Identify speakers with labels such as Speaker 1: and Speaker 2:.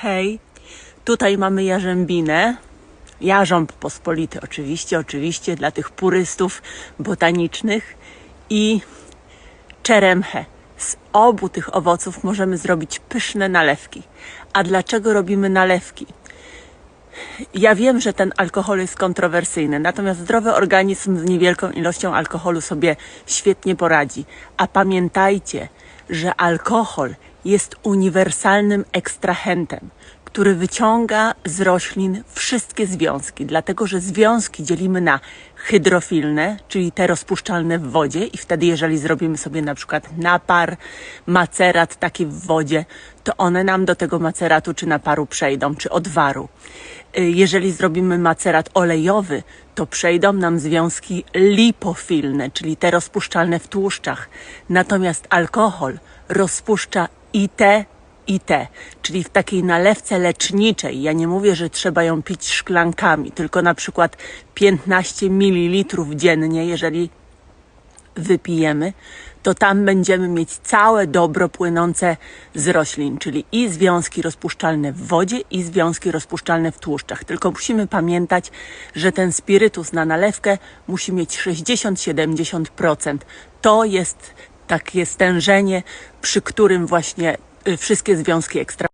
Speaker 1: Hej, tutaj mamy jarzębinę. Jarząb pospolity, oczywiście, oczywiście, dla tych purystów botanicznych i czeremchę. Z obu tych owoców możemy zrobić pyszne nalewki. A dlaczego robimy nalewki? Ja wiem, że ten alkohol jest kontrowersyjny, natomiast zdrowy organizm z niewielką ilością alkoholu sobie świetnie poradzi. A pamiętajcie, że alkohol jest uniwersalnym ekstrahentem, który wyciąga z roślin wszystkie związki, dlatego że związki dzielimy na hydrofilne, czyli te rozpuszczalne w wodzie i wtedy jeżeli zrobimy sobie na przykład napar, macerat taki w wodzie, to one nam do tego maceratu czy naparu przejdą, czy odwaru. Y, Jeżeli zrobimy macerat olejowy, to przejdą nam związki lipofilne, czyli te rozpuszczalne w tłuszczach. Natomiast alkohol rozpuszcza i te, i te, czyli w takiej nalewce leczniczej. Ja nie mówię, że trzeba ją pić szklankami, tylko na przykład 15 ml dziennie, jeżeli wypijemy, to tam będziemy mieć całe dobro płynące z roślin, czyli i związki rozpuszczalne w wodzie, i związki rozpuszczalne w tłuszczach. Tylko musimy pamiętać, że ten spirytus na nalewkę musi mieć 60-70%. To jest takie stężenie, przy którym właśnie y, wszystkie związki ekstra